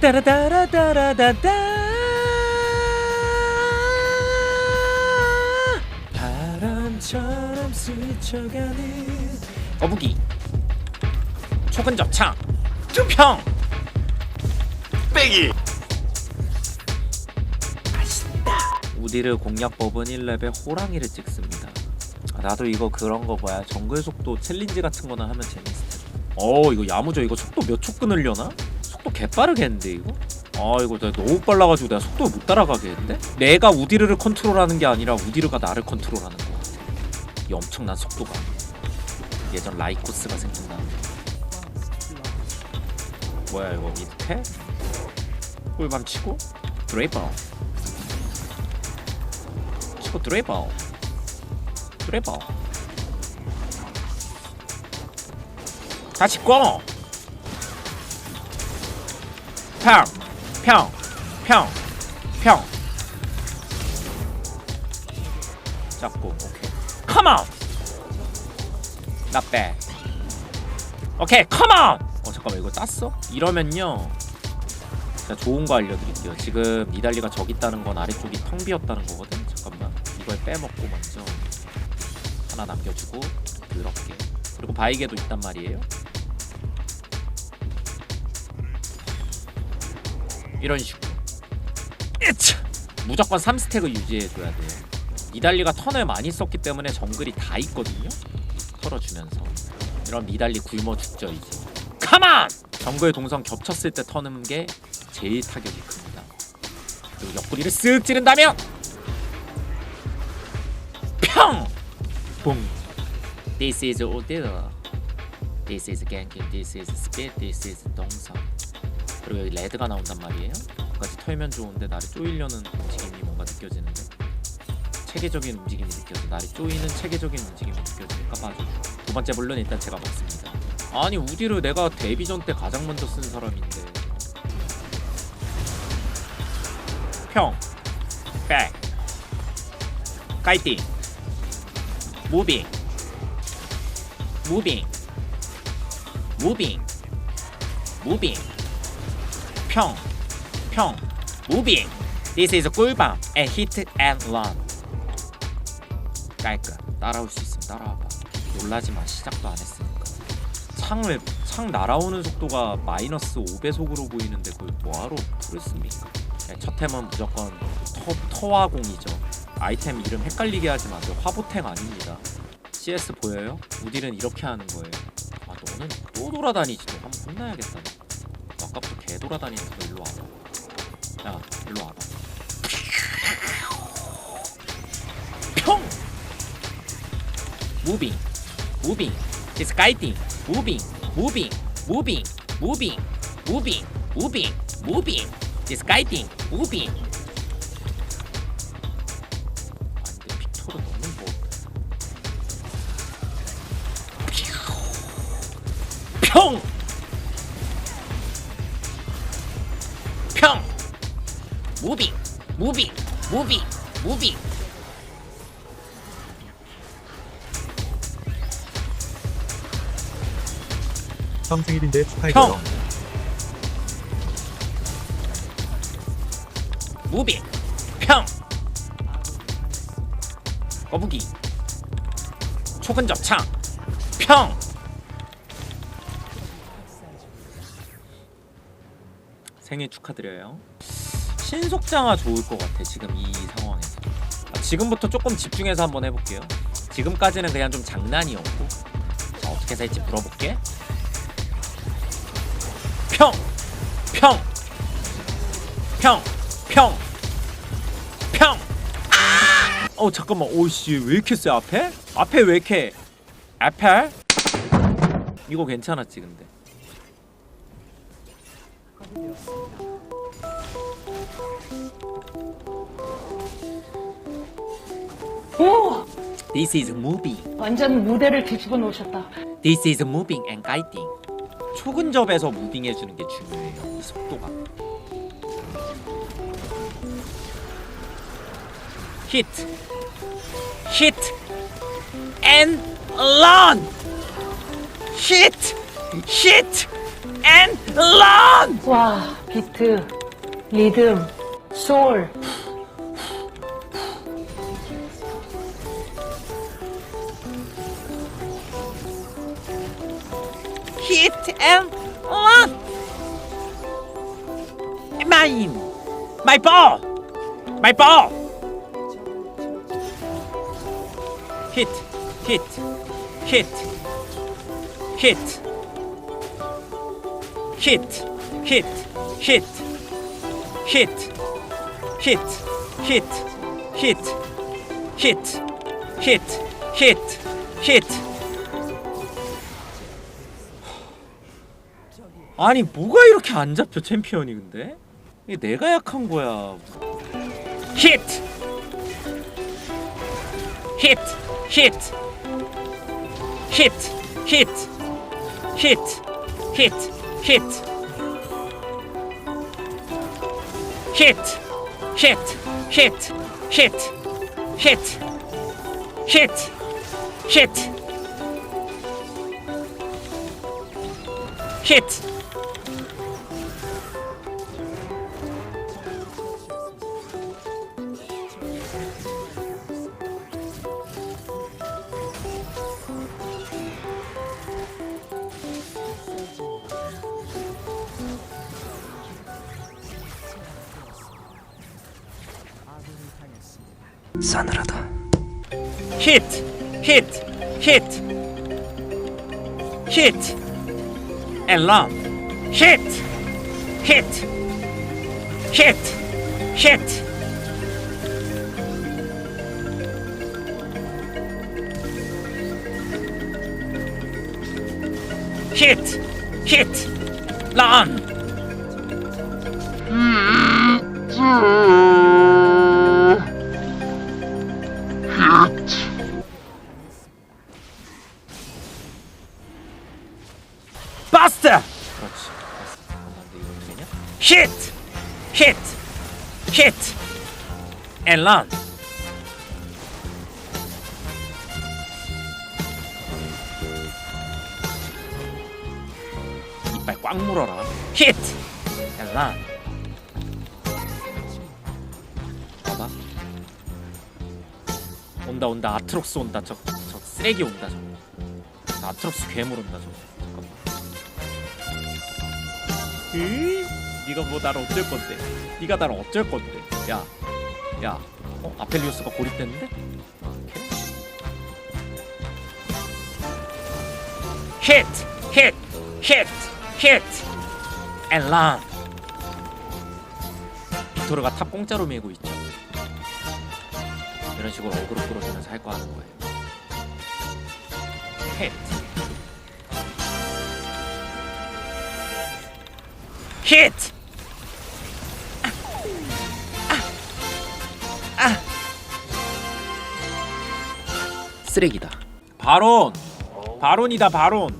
따라따라따라따따 바람처럼 스쳐가는 거북이. 초근접창. 투평. 빼기. 우디르 공략법은 1렙에 호랑이를 찍습니다. 아, 나도 이거 그런 거 뭐야 정글 속도 챌린지 같은 거나 하면 재밌을 텐데. 어 이거 야무져. 이거 속도 몇 초 끊으려나? 속도 개빠르겠는데 이거? 아 이거 내가 너무 빨라가지고 내가 속도 못 따라가겠는데? 내가 우디르를 컨트롤하는 게 아니라 우디르가 나를 컨트롤하는 거 같아 이 엄청난 속도가. 예전 라이코스가 생각나는데 뭐야 이거 밑에? 꿀밤 치고? 드레이버. 치고 드레이버. 드레이버. 다시 꺼 평, 평, 평, 평. 잡고 오케이. Come on. Not bad. 오케이, come on. 어 잠깐만 이거 땄어? 이러면요. 제가 좋은 거 알려드릴게요. 지금 니달리가 저기 있다는 건 아래쪽이 텅 비었다는 거거든. 잠깐만 이걸 빼먹고 먼저 하나 남겨주고 그렇게. 그리고 바이게도 있단 말이에요. 이런 식으로! 무조건 3스택을 유지해줘야 돼요. 니달리가 턴을 많이 썼기 때문에 정글이 다 있거든요. 털어주면서. 이런 니달리 굶어 죽죠 이제. 가만! 정글 동선 겹쳤을 때 터는 게 제일 타격이 큽니다. 그리고 옆구리를 쓱 찌른다면 평! 봉 This is Odila This is ganking This is speed This is 동선 그리고 여기 레드가 나온단 말이에요. 끝까지 털면 좋은데 나를 쪼이려는 움직임이 뭔가 느껴지는데 체계적인 움직임이 느껴져 나를 쪼이는 체계적인 움직임이 느껴지니까 빠져주고 두 번째 물론 일단 제가 먹습니다. 아니 우디를 내가 데뷔전 때 가장 먼저 쓴 사람인데 평, 백, 카이팅, 무빙, 무빙, 무빙, 무빙. 평, 평, 무빙. This is 꿀밤 and hit and run. 깔끔. 따라올 수 있으면 따라와봐. 놀라지 마. 시작도 안 했으니까. 창을 창 날아오는 속도가 마이너스 5배속으로 보이는데 그걸 뭐하러 부르습니까? 네, 첫 템은 무조건 터, 터화공이죠. 아이템 이름 헷갈리게 하지 마세요. 화보탱 아닙니다. CS 보여요? 우딜은 이렇게 하는 거예요. 아 너는 또 돌아다니지. 너 한번 혼나야겠다. 너 아까부터 개 돌아다니는 거 일로 와봐. 야, 일로 와봐. 평! 무빙, 무빙, guiding, 무빙, 무빙, 무빙, 무빙, 무빙, 무빙, 무빙, it's guiding, 무빙. 아, 근데 빅토르! 평 무빙 무빙 무빙 형 생일인데 평 축하해줘요. 무빙 평. 거북이 초근접 창. 평. 생일 축하드려요 신속장화 좋을 것 같아 지금 이 상황에서 아, 지금부터 조금 집중해서 한번 해볼게요 지금까지는 그냥 좀 장난이었고 자 어떻게 살지 물어볼게 평! 평! 평! 평! 평! 아! 어 잠깐만 오씨 왜 이렇게 세 앞에? 앞에 왜 이렇게 앞에? 이거 괜찮았지 근데 오! This is moving 완전 무대를 뒤집어 놓으셨다. This is moving and guiding 초근접에서 무빙 해주는 게 중요해요 이 속도가 Hit Hit and run Hit Hit and run 와, 비트, 리듬, 소울. Hit and run. Mine, my ball, my ball. Hit, hit, hit, hit, hit, hit, hit, hit, hit, hit, hit, hit, hit, hit, hit. 아니 뭐가 이렇게 안 잡혀 챔피언이 근데? 이게 내가 약한 거야. 히트. 히트. 히트. 히트. 히트. 히트. 히트. 히트. 히트. 싸늘하다. 히트, 히트, 히트, 히트, 앨런, 히트, 히트, 히트, 히트. 히트, 히트, 런. 음, 음. 그렇지. 근데 이거 어떻게 되냐? 히트! 히트! 히트! and run. 이빨 꽉 물어라. 히트! and run. 봐봐. 온다 온다 아트록스 온다 저, 저 쓰레기 온다 저. 저 아트록스 괴물 온다 저. 으이, 네가 뭐 나를 어쩔 건데? 네가 나를 어쩔 건데? 야, 야, 어 아펠리우스가 고립됐는데? Hit, hit, hit, hit, and run. 빅토르가 탑 공짜로 메고 있죠. 이런 식으로 어그로 끌어주면서 할 거 하는 거예요. Hit. Hit. 아. 아. 쓰레기다. 바론. 바론이다 바론.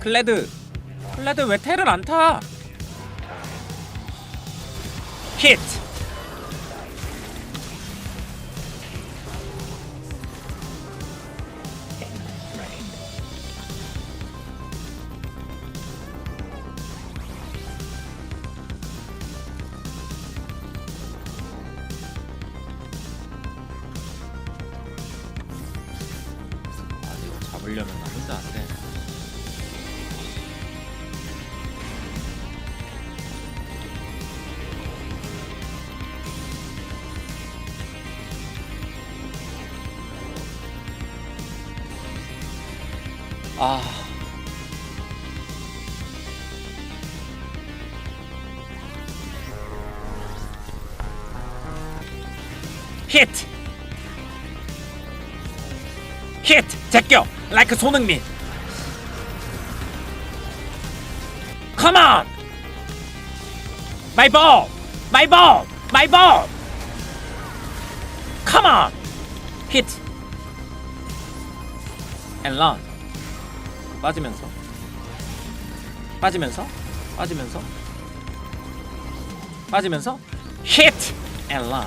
클레드. 클레드 왜 텔을 안 타? hit. 아 아. 히트. 히트 제껴. 라이크 손흥민. 컴온 마이 볼 마이 볼 마이 볼 컴온 히트 앤 런 빠지면서 빠지면서 빠지면서 빠지면서 hit and run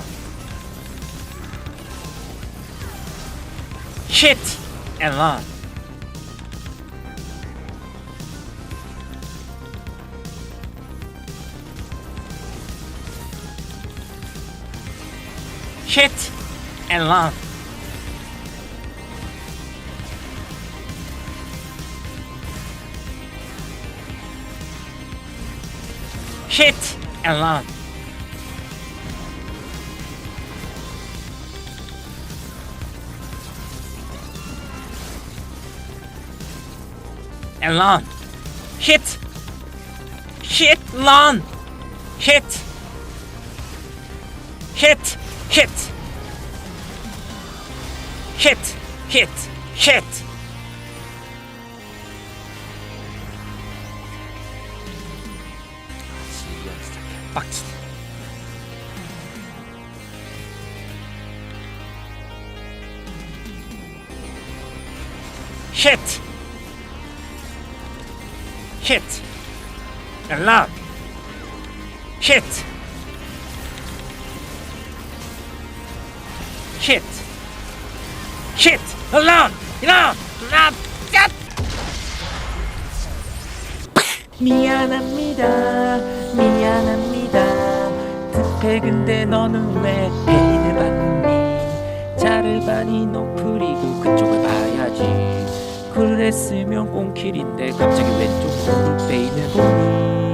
hit and run. Hit and love. And lawn. Hit. Shit, lawn. Hit. Hit. Hit. Hit. Hit. Hit. 빡치네 hit hit and run hit hit hit run run run cat 미안합니다 미안합니다 득해. 근데 너는 왜 페인을 받니? 자르바니 노프리고 그쪽을 봐야지. 그랬으면 꽁킬인데 갑자기 왼쪽으로 페인을 보니